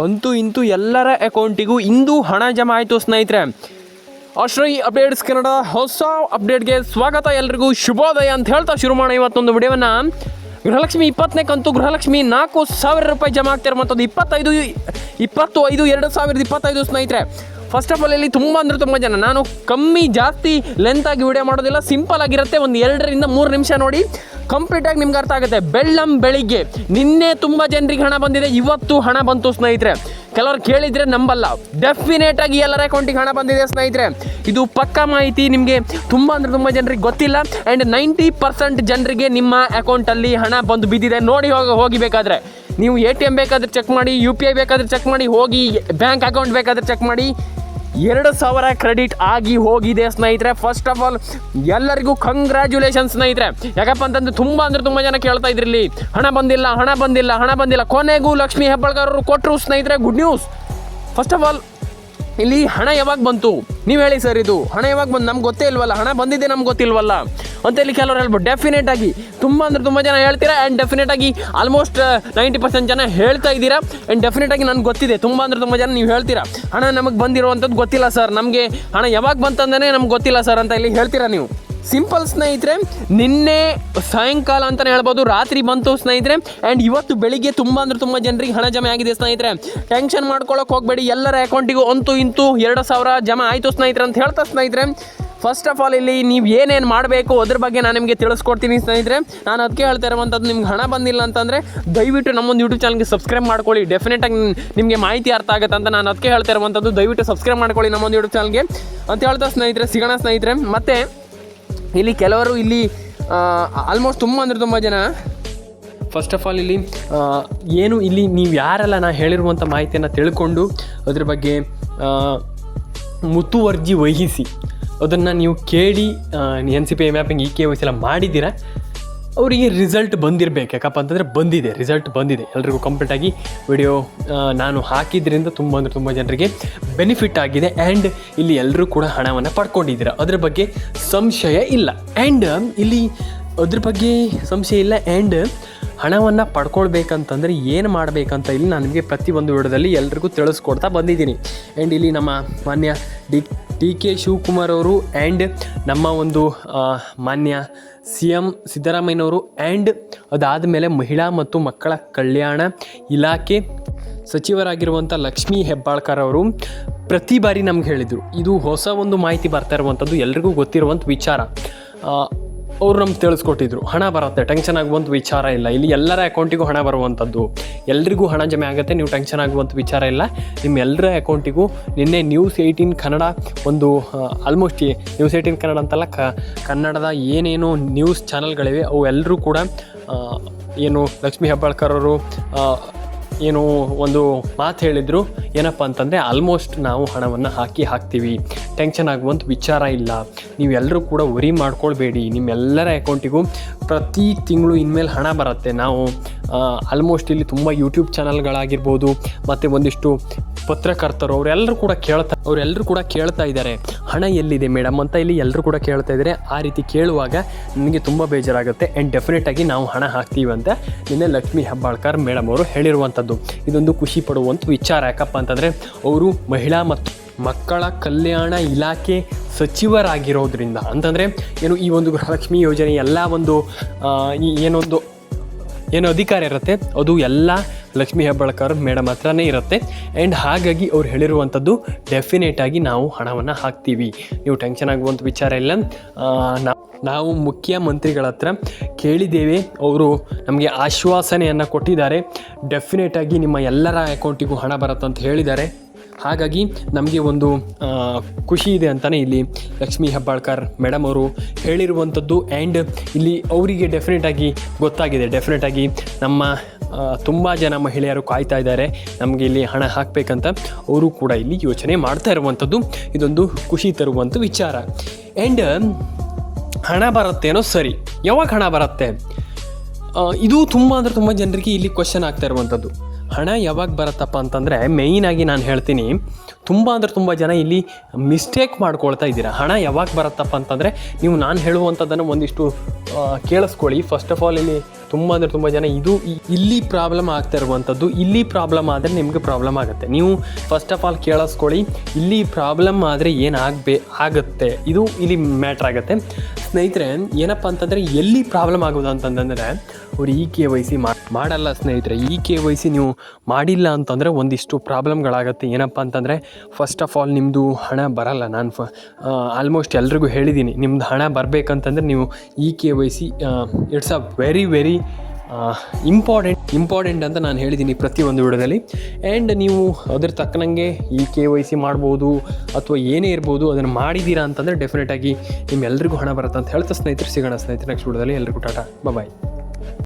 ಅಂತೂ ಇಂತೂ ಎಲ್ಲರ ಅಕೌಂಟಿಗೂ ಇಂದು ಹಣ ಜಮಾ ಆಯಿತು ಸ್ನೇಹಿತರೆ. ಆಶ್ರಯಿ ಅಪ್ಡೇಟ್ಸ್ ಕನ್ನಡ, ಹೊಸ ಅಪ್ಡೇಟ್ಗೆ ಸ್ವಾಗತ ಎಲ್ರಿಗೂ. ಶುಭೋದಯ ಅಂತ ಹೇಳ್ತಾ ಶುರು ಮಾಡೋಣ ಇವತ್ತೊಂದು ವಿಡಿಯೋವನ್ನು. ಗೃಹಲಕ್ಷ್ಮಿ ಇಪ್ಪತ್ತನೇ ಕಂತು, ಗೃಹಲಕ್ಷ್ಮಿ ನಾಲ್ಕು ಸಾವಿರ ರೂಪಾಯಿ ಜಮಾ ಆಗ್ತಿರುವಂಥದ್ದು ಇಪ್ಪತ್ತೈದು ಇಪ್ಪತ್ತು ಐದು ಎರಡು ಸಾವಿರದ ಇಪ್ಪತ್ತೈದು ಸ್ನೇಹಿತರೆ. ಫಸ್ಟ್ ಆಫ್ ಆಲ್ ಇಲ್ಲಿ ತುಂಬ ಅಂದರೆ ತುಂಬ ಜನ. ನಾನು ಕಮ್ಮಿ ಜಾಸ್ತಿ ಲೆಂತ್ ಆಗಿ ವಿಡಿಯೋ ಮಾಡೋದಿಲ್ಲ. ಸಿಂಪಲ್ ಆಗಿರುತ್ತೆ. ಒಂದು ಎರಡರಿಂದ ಮೂರು ನಿಮಿಷ ನೋಡಿ. ಕಂಪ್ಲೀಟಾಗಿ ನಿಮ್ಗೆ ಅರ್ಥ ಆಗುತ್ತೆ. ಬೆಳ್ಳಂ ಬೆಳಿಗ್ಗೆ. ನಿನ್ನೆ ತುಂಬ ಜನರಿಗೆ ಹಣ ಬಂದಿದೆ, ಇವತ್ತು ಹಣ ಬಂತು ಸ್ನೇಹಿತರೆ. ಕೆಲವರು ಕೇಳಿದರೆ ನಂಬಲ್ಲ. ಡೆಫಿನೇಟ್ ಆಗಿ ಎಲ್ಲರ ಅಕೌಂಟಿಗೆ ಹಣ ಬಂದಿದೆ ಸ್ನೇಹಿತರೆ. ಇದು ಪಕ್ಕಾ ಮಾಹಿತಿ, ನಿಮಗೆ ತುಂಬ ಅಂದರೆ ತುಂಬ ಜನರಿಗೆ ಗೊತ್ತಿಲ್ಲ. ಆ್ಯಂಡ್ ನೈಂಟಿ ಪರ್ಸೆಂಟ್ ಜನರಿಗೆ ನಿಮ್ಮ ಅಕೌಂಟಲ್ಲಿ ಹಣ ಬಂದು ಬಿದ್ದಿದೆ. ನೋಡಿ ಹೋಗಿ ಹೋಗಿ ಬೇಕಾದರೆ. ನೀವು ಎ ಟಿ ಎಂ ಬೇಕಾದ್ರೆ ಚೆಕ್ ಮಾಡಿ ಯು ಪಿ ಐ ಬೇಕಾದ್ರೆ ಚೆಕ್ ಮಾಡಿ, ಹೋಗಿ ಬ್ಯಾಂಕ್ ಅಕೌಂಟ್ ಬೇಕಾದ್ರೆ ಚೆಕ್ ಮಾಡಿ. ಎರಡು ಸಾವಿರ ಕ್ರೆಡಿಟ್ ಆಗಿ ಹೋಗಿದೆ ಸ್ನೇಹಿತರೆ. ಫಸ್ಟ್ ಆಫ್ ಆಲ್ ಎಲ್ಲರಿಗೂ ಕಂಗ್ರ್ಯಾಚುಲೇಷನ್ ಸ್ನೇಹಿತರೆ. ಯಾಕಪ್ಪ ಅಂತಂದ್ರೆ ತುಂಬ ಅಂದ್ರೆ ತುಂಬ ಜನ ಕೇಳ್ತಾ ಇದ್ರಿ ಇಲ್ಲಿ ಹಣ ಬಂದಿಲ್ಲ ಹಣ ಬಂದಿಲ್ಲ ಹಣ ಬಂದಿಲ್ಲ. ಕೊನೆಗೂ ಲಕ್ಷ್ಮೀ ಹೆಬ್ಬಾಳ್ಕರ್ ಅವರು ಕೊಟ್ಟರು ಸ್ನೇಹಿತರೆ good news first of all ಇಲ್ಲಿ ಹಣ ಯಾವಾಗ ಬಂತು? ನೀವು ಹೇಳಿ ಸರ್ ಇದು. ಹಣ ಯಾವಾಗ ಬಂದು ನಮ್ಗೆ ಗೊತ್ತೇ ಇಲ್ವಲ್ಲ, ಹಣ ಬಂದಿದೆ ನಮ್ಗೆ ಗೊತ್ತಿಲ್ವಲ್ಲ. ಅಂತ ಇಲ್ಲಿ ಕೆಲವರು ಹೇಳ್ಬೋದು. ಡೆಫಿನೆಟ್ ಆಗಿ ತುಂಬ ಅಂದ್ರೆ ತುಂಬ ಜನ ಹೇಳ್ತೀರಾ? ಆ್ಯಂಡ್ ಡೆಫಿನೆಟ್ ಆಗಿ ಆಲ್ಮೋಸ್ಟ್ ನೈಂಟಿ ಪರ್ಸೆಂಟ್ ಜನ ಹೇಳ್ತಾ ಇದ್ದೀರಾ? ಆ್ಯಂಡ್ ಡೆಫಿನೆಟ್ ಆಗಿ ನನಗೆ ಗೊತ್ತಿದೆ. ತುಂಬ ಅಂದ್ರೆ ತುಂಬ ಜನ ನೀವು ಹೇಳ್ತೀರಾ? ಹಣ ನಮಗೆ ಬಂದಿರುವಂಥದ್ದು ಗೊತ್ತಿಲ್ಲ ಸರ್ ನಮಗೆ ಹಣ ಯಾವಾಗ ಬಂತಂದೇ ನಮ್ಗೆ ಗೊತ್ತಿಲ್ಲ ಸರ್ ಅಂತ ಇಲ್ಲಿ ಹೇಳ್ತೀರಾ ನೀವು? ಸಿಂಪಲ್ ಸ್ನೇಹಿತರೆ, ನಿನ್ನೆ ಸಾಯಂಕಾಲ ಅಂತಲೇ ಹೇಳ್ಬೋದು, ರಾತ್ರಿ ಬಂತು ಸ್ನೇಹಿತರೆ. ಆ್ಯಂಡ್ ಇವತ್ತು ಬೆಳಿಗ್ಗೆ ತುಂಬ ಅಂದರೆ ತುಂಬ ಜನರಿಗೆ ಹಣ ಜಮೆ ಆಗಿದೆ ಸ್ನೇಹಿತರೆ. ಟೆನ್ಷನ್ ಮಾಡ್ಕೊಳ್ಳೋಕೆ ಹೋಗಬೇಡಿ. ಎಲ್ಲರ ಅಕೌಂಟಿಗೂ ಅಂತೂ ಇಂತೂ ಎರಡು ಸಾವಿರ ಜಮಾ ಆಯಿತು ಸ್ನೇಹಿತರೆ ಅಂತ ಹೇಳ್ತಾ ಸ್ನೇಹಿತರೆ. ಫಸ್ಟ್ ಆಫ್ ಆಲ್ ಇಲ್ಲಿ ನೀವು ಏನೇನು ಮಾಡಬೇಕು ಅದ್ರ ಬಗ್ಗೆ ನಾನು ನಿಮಗೆ ತಿಳಿಸ್ಕೊಡ್ತೀನಿ ಸ್ನೇಹಿತರೆ. ನಾನು ಅದಕ್ಕೆ ಹೇಳ್ತಾ ಇರುವಂಥದ್ದು ನಿಮ್ಗೆ ಹಣ ಬಂದಿಲ್ಲ ಅಂತಂದರೆ ದಯವಿಟ್ಟು ನಮ್ಮೊಂದು ಯೂಟ್ಯೂಬ್ ಚಾನಲ್ಗೆ ಸಬ್ಸ್ಕ್ರೈಬ್ ಮಾಡ್ಕೊಳ್ಳಿ. ಡೆಫಿನೆಟಾಗಿ ನಿಮಗೆ ಮಾಹಿತಿ ಅರ್ಥ ಆಗುತ್ತೆ ಅಂತ ನಾನು ಅದಕ್ಕೆ ಹೇಳ್ತಾ ಇರುವಂಥದ್ದು ದಯವಿಟ್ಟು ಸಬ್ಸ್ಕ್ರೈಬ್ ಮಾಡ್ಕೊಳ್ಳಿ ನಮ್ಮೊಂದು ಯೂಟ್ಯೂಬ್ ಚಾನಲ್ಗೆ. ಅಂತ ಹೇಳ್ತಾ ಸ್ನೇಹಿತರೆ, ಸಿಗೋಣ ಸ್ನೇಹಿತರೆ. ಮತ್ತು ಇಲ್ಲಿ ಕೆಲವರು ಇಲ್ಲಿ ಆಲ್ಮೋಸ್ಟ್ ತುಂಬ ಅಂದರೆ ತುಂಬ ಜನ. ಫಸ್ಟ್ ಆಫ್ ಆಲ್ ಇಲ್ಲಿ ಏನು ಇಲ್ಲಿ ನೀವು ಯಾರೆಲ್ಲ ನಾನು ಹೇಳಿರುವಂಥ ಮಾಹಿತಿಯನ್ನು ತಿಳ್ಕೊಂಡು ಅದ್ರ ಬಗ್ಗೆ ಮುತುವರ್ಜಿ ವಹಿಸಿ. ಅದನ್ನು ನೀವು ಕೇಳಿ N C P mapping E K YC ಎಲ್ಲ ಮಾಡಿದ್ದೀರಾ? ಅವರಿಗೆ ರಿಸಲ್ಟ್ ಬಂದಿರಬೇಕು. ಯಾಕಪ್ಪ ಅಂತಂದರೆ ಬಂದಿದೆ ರಿಸಲ್ಟ್ ಬಂದಿದೆ. ಎಲ್ರಿಗೂ ಕಂಪ್ಲೀಟಾಗಿ ವಿಡಿಯೋ ನಾನು ಹಾಕಿದ್ರಿಂದ ತುಂಬ ಅಂದರೆ ತುಂಬ ಜನರಿಗೆ ಬೆನಿಫಿಟ್ ಆಗಿದೆ. ಆ್ಯಂಡ್ ಇಲ್ಲಿ ಎಲ್ಲರೂ ಕೂಡ ಹಣವನ್ನು ಪಡ್ಕೊಂಡಿದ್ದೀರಾ. ಅದ್ರ ಬಗ್ಗೆ ಸಂಶಯ ಇಲ್ಲ. ಆ್ಯಂಡ್ ಇಲ್ಲಿ ಅದ್ರ ಬಗ್ಗೆ ಸಂಶಯ ಇಲ್ಲ. ಆ್ಯಂಡ್ ಹಣವನ್ನು ಪಡ್ಕೊಳ್ಬೇಕಂತಂದರೆ ಏನು ಮಾಡಬೇಕಂತ ಇಲ್ಲಿ ನಾನು ನಿಮಗೆ ಪ್ರತಿಯೊಂದು ವಿಡಿಯೋದಲ್ಲಿ ಎಲ್ರಿಗೂ ತಿಳಿಸ್ಕೊಡ್ತಾ ಬಂದಿದ್ದೀನಿ. ಆ್ಯಂಡ್ ಇಲ್ಲಿ ನಮ್ಮ ಮಾನ್ಯ ಡಿ ಟಿ ಕೆ ಶಿವಕುಮಾರ್ ಅವರು ಆ್ಯಂಡ್ ನಮ್ಮ ಒಂದು ಮಾನ್ಯ ಸಿ ಎಂ ಸಿದ್ದರಾಮಯ್ಯನವರು ಆ್ಯಂಡ್ ಅದಾದ ಮೇಲೆ ಮಹಿಳಾ ಮತ್ತು ಮಕ್ಕಳ ಕಲ್ಯಾಣ ಇಲಾಖೆ ಸಚಿವರಾಗಿರುವಂಥ ಲಕ್ಷ್ಮೀ ಹೆಬ್ಬಾಳ್ಕರ್ ಅವರು ಪ್ರತಿ ಬಾರಿ ನಮ್ಗೆ ಹೇಳಿದರು. ಇದು ಹೊಸ ಒಂದು ಮಾಹಿತಿ ಬರ್ತಾ ಇರುವಂಥದ್ದು, ಎಲ್ರಿಗೂ ಗೊತ್ತಿರುವಂಥ ವಿಚಾರ. ಅವ್ರು ನಮ್ಗೆ ತಿಳಿಸ್ಕೊಟ್ಟಿದ್ರು. ಹಣ ಬರುತ್ತೆ ಟೆನ್ಷನ್ ಆಗುವಂಥ ವಿಚಾರ ಇಲ್ಲ. ಇಲ್ಲಿ ಎಲ್ಲರ ಅಕೌಂಟಿಗೂ ಹಣ ಬರುವಂಥದ್ದು ಎಲ್ರಿಗೂ ಹಣ ಜಮೆ ಆಗುತ್ತೆ, ನೀವು ಟೆನ್ಷನ್ ಆಗುವಂಥ ವಿಚಾರ ಇಲ್ಲ. ನಿಮ್ಮ ಎಲ್ಲರ ಅಕೌಂಟಿಗೂ ನಿನ್ನೆ ನ್ಯೂಸ್ ಏಯ್ಟೀನ್ ಕನ್ನಡ ಒಂದು ಆಲ್ಮೋಸ್ಟ್ ನ್ಯೂಸ್ ಏಯ್ಟೀನ್ ಕನ್ನಡ ಅಂತಲ್ಲ ಕನ್ನಡದ ಏನೇನು ನ್ಯೂಸ್ ಚಾನಲ್ಗಳಿವೆ ಅವು ಎಲ್ಲರೂ ಕೂಡ ಏನು ಲಕ್ಷ್ಮೀ ಹೆಬ್ಬಾಳ್ಕರ್ ಅವರು ಏನು ಒಂದು ಮಾತು ಹೇಳಿದರು, ಏನಪ್ಪ ಅಂತಂದರೆ ಆಲ್ಮೋಸ್ಟ್ ನಾವು ಹಣವನ್ನು ಹಾಕಿ ಹಾಕ್ತೀವಿ. ಟೆನ್ಷನ್ ಆಗುವಂಥ ವಿಚಾರ ಇಲ್ಲ. ನೀವೆಲ್ಲರೂ ಕೂಡ ವರಿ ಮಾಡ್ಕೊಳ್ಬೇಡಿ. ನಿಮ್ಮೆಲ್ಲರ ಅಕೌಂಟಿಗೂ ಪ್ರತಿ ತಿಂಗಳು ಇನ್ಮೇಲೆ ಹಣ ಬರುತ್ತೆ. ನಾವು ಆಲ್ಮೋಸ್ಟ್ ಇಲ್ಲಿ ತುಂಬ ಯೂಟ್ಯೂಬ್ ಚಾನಲ್ಗಳಾಗಿರ್ಬೋದು ಮತ್ತು ಒಂದಿಷ್ಟು ಪತ್ರಕರ್ತರು, ಅವರೆಲ್ಲರೂ ಕೂಡ ಕೇಳ್ತಾ, ಅವರೆಲ್ಲರೂ ಕೂಡ ಕೇಳ್ತಾ ಇದ್ದಾರೆ. ಹಣ ಎಲ್ಲಿದೆ ಮೇಡಮ್ ಅಂತ ಇಲ್ಲಿ ಎಲ್ಲರೂ ಕೂಡ ಕೇಳ್ತಾ ಇದ್ದಾರೆ. ಆ ರೀತಿ ಕೇಳುವಾಗ ನನಗೆ ತುಂಬ ಬೇಜಾರಾಗುತ್ತೆ. ಆ್ಯಂಡ್ ಡೆಫಿನೆಟಾಗಿ ನಾವು ಹಣ ಹಾಕ್ತೀವಿ ಅಂತ ನಿನ್ನೆ ಲಕ್ಷ್ಮೀ ಹೆಬ್ಬಾಳ್ಕರ್ ಮೇಡಮ್ ಅವರು ಹೇಳಿರುವಂಥದ್ದು ಇದೊಂದು ಖುಷಿ ಪಡುವಂಥ ವಿಚಾರ. ಯಾಕಪ್ಪ ಅಂತಂದರೆ ಅವರು ಮಹಿಳಾ ಮತ್ತು ಮಕ್ಕಳ ಕಲ್ಯಾಣ ಇಲಾಖೆ ಸಚಿವರಾಗಿರೋದ್ರಿಂದ. ಅಂತಂದರೆ ಏನು ಈ ಒಂದು ಗೃಹಲಕ್ಷ್ಮಿ ಯೋಜನೆ ಎಲ್ಲ ಒಂದು ಈ ಏನೊಂದು, ಏನು ಅಧಿಕಾರ ಇರುತ್ತೆ, ಅದು ಎಲ್ಲ ಲಕ್ಷ್ಮೀ ಹೆಬ್ಬಾಳ್ಕರ್ ಮೇಡಮ್ ಹತ್ರನೇ ಇರುತ್ತೆ. ಆ್ಯಂಡ್ ಹಾಗಾಗಿ ಅವ್ರು ಹೇಳಿರುವಂಥದ್ದು ಡೆಫಿನೇಟ್ ಆಗಿ ನಾವು ಹಣವನ್ನು ಹಾಕ್ತೀವಿ. ನೀವು ಟೆನ್ಷನ್ ಆಗುವಂಥ ವಿಚಾರ ಇಲ್ಲ. ನಾವು ಮುಖ್ಯಮಂತ್ರಿಗಳ ಹತ್ರ ಕೇಳಿದ್ದೇವೆ. ಅವರು ನಮಗೆ ಆಶ್ವಾಸನೆಯನ್ನು ಕೊಟ್ಟಿದ್ದಾರೆ. ಡೆಫಿನೇಟ್ ಆಗಿ ನಿಮ್ಮ ಎಲ್ಲರ ಅಕೌಂಟಿಗೂ ಹಣ ಬರುತ್ತೆ ಅಂತ ಹೇಳಿದ್ದಾರೆ. ಹಾಗಾಗಿ ನಮಗೆ ಒಂದು ಖುಷಿ ಇದೆ ಅಂತಲೇ ಇಲ್ಲಿ ಲಕ್ಷ್ಮೀ ಹೆಬ್ಬಾಳ್ಕರ್ ಮೇಡಮ್ ಅವರು ಹೇಳಿರುವಂಥದ್ದು. ಆ್ಯಂಡ್ ಇಲ್ಲಿ ಅವರಿಗೆ ಡೆಫಿನೆಟಾಗಿ ಗೊತ್ತಾಗಿದೆ. ಡೆಫಿನೆಟಾಗಿ ನಮ್ಮ ತುಂಬ ಜನ ಮಹಿಳೆಯರು ಕಾಯ್ತಾ ಇದ್ದಾರೆ. ನಮಗೆ ಇಲ್ಲಿ ಹಣ ಹಾಕಬೇಕಂತ ಅವರು ಕೂಡ ಇಲ್ಲಿ ಯೋಚನೆ ಮಾಡ್ತಾ ಇರುವಂಥದ್ದು ಇದೊಂದು ಖುಷಿ ತರುವಂಥ ವಿಚಾರ. ಆ್ಯಂಡ್ ಹಣ ಬರುತ್ತೇನೋ ಸರಿ. ಯಾವಾಗ ಹಣ ಬರುತ್ತೆ? ಇದು ತುಂಬ ಅಂದರೆ ತುಂಬ ಜನರಿಗೆ ಇಲ್ಲಿ ಕ್ವಶನ್ ಆಗ್ತಾ ಇರುವಂಥದ್ದು ಹಣ ಯಾವಾಗ ಬರುತ್ತಪ್ಪ ಅಂತಂದರೆ ಮೇಯ್ನಾಗಿ ನಾನು ಹೇಳ್ತೀನಿ ತುಂಬ ಅಂದರೆ ತುಂಬ ಜನ ಇಲ್ಲಿ ಮಿಸ್ಟೇಕ್ ಮಾಡ್ಕೊಳ್ತಾ ಇದ್ದೀರಾ? ಹಣ ಯಾವಾಗ ಬರುತ್ತಪ್ಪ ಅಂತಂದರೆ ನೀವು ನಾನು ಹೇಳುವಂಥದ್ದನ್ನು ಒಂದಿಷ್ಟು ಕೇಳಿಸ್ಕೊಳ್ಳಿ. ಫಸ್ಟ್ ಆಫ್ ಆಲ್ ಇಲ್ಲಿ ತುಂಬ ಅಂದರೆ ತುಂಬ ಜನ ಇದು ಇಲ್ಲಿ ಪ್ರಾಬ್ಲಮ್ ಆಗ್ತಾ ಇರುವಂಥದ್ದು. ಇಲ್ಲಿ ಪ್ರಾಬ್ಲಮ್ ಆದರೆ ನಿಮಗೆ ಪ್ರಾಬ್ಲಮ್ ಆಗುತ್ತೆ. ನೀವು ಫಸ್ಟ್ ಆಫ್ ಆಲ್ ಕೇಳಿಸ್ಕೊಳ್ಳಿ. ಇಲ್ಲಿ ಪ್ರಾಬ್ಲಮ್ ಆದರೆ ಏನಾಗಬೇ ಆಗುತ್ತೆ? ಇದು ಇಲ್ಲಿ ಮ್ಯಾಟ್ರ್ ಆಗುತ್ತೆ. ಸ್ನೇಹಿತರೆ, ಏನಪ್ಪ ಅಂತಂದರೆ ಎಲ್ಲಿ ಪ್ರಾಬ್ಲಮ್ ಆಗೋದು ಅಂತಂದರೆ ಅವ್ರು ಈ ಕೆ ವೈ ಸಿ ಮಾಡಲ್ಲ ಸ್ನೇಹಿತರೆ. ಈ ಕೆ ವೈ ಸಿ ನೀವು ಮಾಡಿಲ್ಲ ಅಂತಂದರೆ ಒಂದಿಷ್ಟು ಪ್ರಾಬ್ಲಮ್ಗಳಾಗತ್ತೆ ಏನಪ್ಪ ಅಂತಂದರೆ ಫಸ್ಟ್ ಆಫ್ ಆಲ್ ನಿಮ್ಮದು ಹಣ ಬರಲ್ಲ. ನಾನು ಫ ಆಲ್ಮೋಸ್ಟ್ ಎಲ್ರಿಗೂ ಹೇಳಿದ್ದೀನಿ ನಿಮ್ದು ಹಣ ಬರಬೇಕಂತಂದ್ರೆ ನೀವು E K Y C it's a very very important important ಅಂತ ನಾನು ಹೇಳಿದ್ದೀನಿ ಪ್ರತಿಯೊಂದು ವಿಡಿಯೋದಲ್ಲಿ ಆ್ಯಂಡ್ ನೀವು ಅದ್ರ ತಕ್ಕನಂಗೆ ಈ ಕೆ ವೈ ಸಿ ಮಾಡ್ಬೋದು ಅಥವಾ ಏನೇ ಇರ್ಬೋದು ಅದನ್ನು ಮಾಡಿದ್ದೀರಾ ಅಂತಂದರೆ ಡೆಫಿನೆಟಾಗಿ ನಿಮ್ಮೆಲ್ಲರಿಗೂ ಹಣ ಬರುತ್ತೆ ಅಂತ ಹೇಳ್ತಾ ಸ್ನೇಹಿತರು, ಸಿಗೋಣ ಸ್ನೇಹಿತರು ನೆಕ್ಸ್ಟ್ ವಿಡಿಯೋದಲ್ಲಿ ಎಲ್ರಿಗೂ, ಟಾಟಾ. ಬಾಯ್